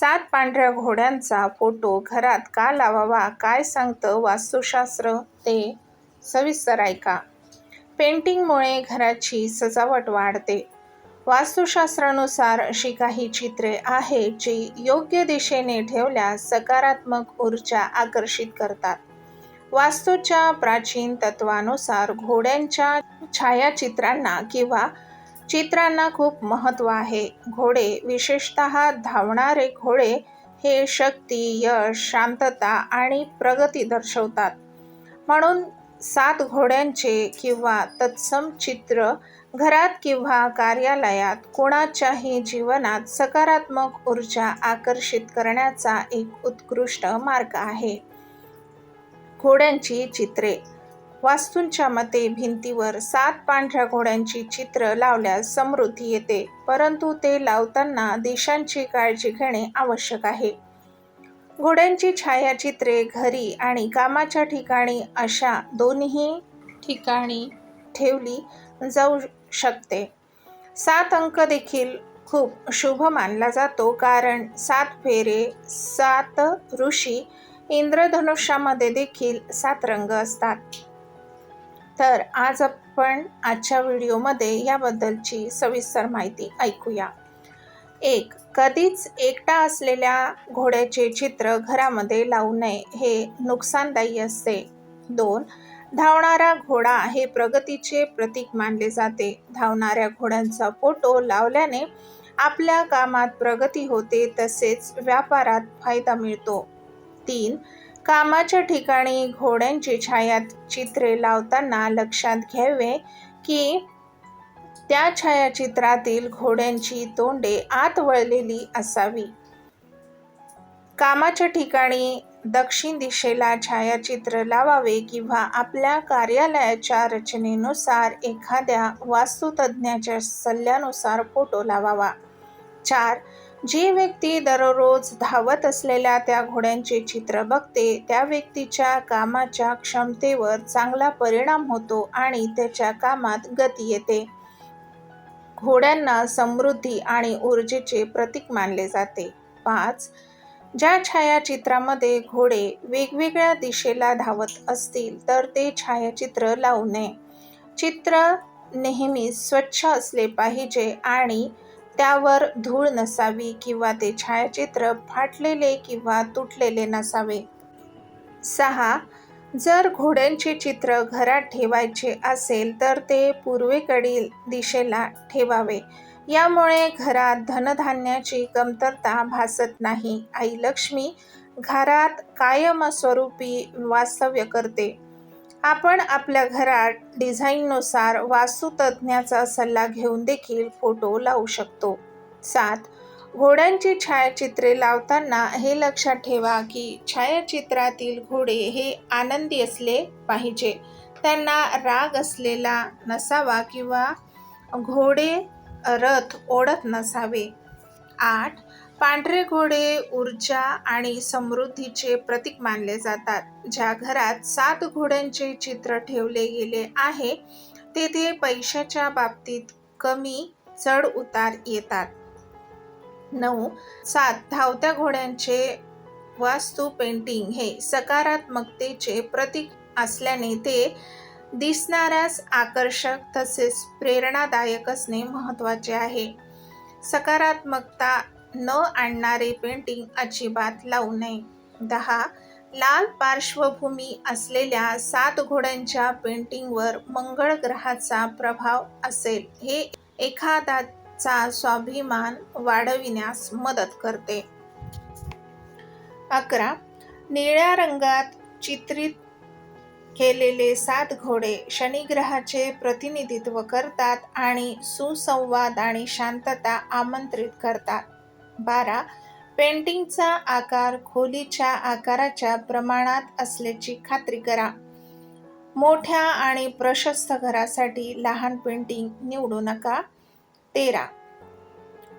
सात पांढऱ्या घोड्यांचा फोटो घरात का लावावा काय सांगतं वास्तुशास्त्र ते? सविस्तर ऐका. पेंटिंगमुळे घराची सजावट वाढते. वास्तुशास्त्रानुसार अशी काही चित्रे आहेत जी योग्य दिशेने ठेवल्यास सकारात्मक ऊर्जा आकर्षित करतात. वास्तूच्या प्राचीन तत्वानुसार घोड्यांच्या छायाचित्रांना किंवा चित्रांना खूप महत्त्व आहे. घोडे विशेषत धावणारे घोडे हे शक्ती यश शांतता आणि प्रगती दर्शवतात. म्हणून सात घोड्यांचे किंवा तत्सम चित्र घरात किंवा कार्यालयात कोणाच्याही जीवनात सकारात्मक ऊर्जा आकर्षित करण्याचा एक उत्कृष्ट मार्ग आहे. घोड्यांची चित्रे वास्तूंच्या मते भिंतीवर सात पांढऱ्या घोड्यांची चित्र लावल्यास समृद्धी येते परंतु ते लावताना दिशांची काळजी घेणे आवश्यक आहे. घोड्यांची छायाचित्रे घरी आणि कामाच्या ठिकाणी अशा दोन्ही ठिकाणी ठेवली जाऊ शकते. सात अंक देखील खूप शुभ मानला जातो कारण सात फेरे सात ऋषी इंद्रधनुष्यामध्ये देखील सात रंग असतात. तर आज आपण आजच्या व्हिडिओमध्ये याबद्दलची सविस्तर माहिती ऐकूया. एक कधीच एकटा असलेल्या घोड्याचे चित्र घरामध्ये लावू नये हे नुकसानदायी असते. दोन धावणारा घोडा हे प्रगतीचे प्रतीक मानले जाते. धावणाऱ्या घोड्यांचा फोटो लावल्याने आपल्या कामात प्रगती होते तसेच व्यापारात फायदा मिळतो. तीन कामाच्या ठिकाणी घोड्यांची छायाचित्रे लावताना लक्षात घ्यावे की त्या छायाचित्रातील घोड्यांची तोंडे आत वळलेली असावी. कामाच्या ठिकाणी दक्षिण दिशेला छायाचित्र लावावे किंवा आपल्या कार्यालयाच्या रचनेनुसार एखाद्या वास्तुतज्ञाच्या सल्ल्यानुसार फोटो लावावा. चार जी व्यक्ती दररोज धावत असलेल्या त्या घोड्यांचे चित्र बघते त्या व्यक्तीच्या कामाच्या क्षमतेवर चांगला परिणाम होतो आणि त्याच्या कामात गती येते. घोड्यांना समृद्धी आणि ऊर्जेचे प्रतीक मानले जाते. पाच ज्या छायाचित्रामध्ये घोडे वेगवेगळ्या दिशेला धावत असतील तर ते छायाचित्र लावू नये. चित्र नेहमी स्वच्छ असले पाहिजे आणि त्यावर धूळ नसावी किंवा ते छायाचित्र फाटलेले किंवा तुटलेले नसावे. सहा. जर घोड्यांचे चित्र घरात ठेवायचे असेल तर ते पूर्वेकडील दिशेला ठेवावे. यामुळे घरात धनधान्याची कमतरता भासत नाही. आई लक्ष्मी घरात कायमस्वरूपी वास्तव्य करते. आपण आपल्या घरात डिझाईननुसार वास्तुतज्ञाचा सल्ला घेऊन देखील फोटो लावू शकतो. सात घोड्यांची छायाचित्रे लावताना हे लक्षात ठेवा की छायाचित्रातील घोडे हे आनंदी असले पाहिजे. त्यांना राग असलेला नसावा किंवा घोडे रथ ओढत नसावे. आठ पांढरे घोडे ऊर्जा आणि समृद्धीचे प्रतीक मानले जातात. ज्या घरात सात घोड्यांचे चित्र ठेवले गेले आहे तेथे पैशाच्या बाबतीत कमी चढ उतार येतात. नऊ सात धावत्या घोड्यांचे वास्तू पेंटिंग हे सकारात्मकतेचे प्रतीक असल्याने ते दिसणाऱ्यास आकर्षक तसेच प्रेरणादायक असणे महत्त्वाचे आहे. सकारात्मकता न आणणारे पेंटिंग अजिबात लावू नये. दहा लाल पार्श्वभूमी असलेल्या सात घोड्यांच्या पेंटिंगवर मंगळ ग्रहाचा प्रभाव असेल हे एखाद्याचा स्वाभिमान वाढविण्यास मदत करते. अकरा निळ्या रंगात चित्रित केलेले सात घोडे शनिग्रहाचे प्रतिनिधित्व करतात आणि सुसंवाद आणि शांतता आमंत्रित करतात. बारा पेंटिंगचा आकार खोलीच्या आकाराच्या प्रमाणात असल्याची खात्री करा. मोठ्या आणि प्रशस्त घरासाठी लहान पेंटिंग निवडू नका. तेरा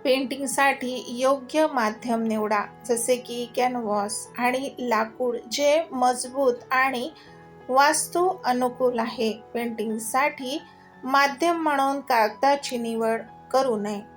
पेंटिंगसाठी योग्य माध्यम निवडा जसे की कॅनव्हास आणि लाकूड जे मजबूत आणि वास्तू अनुकूल आहे. पेंटिंगसाठी माध्यम म्हणून कागदाची निवड करू नये.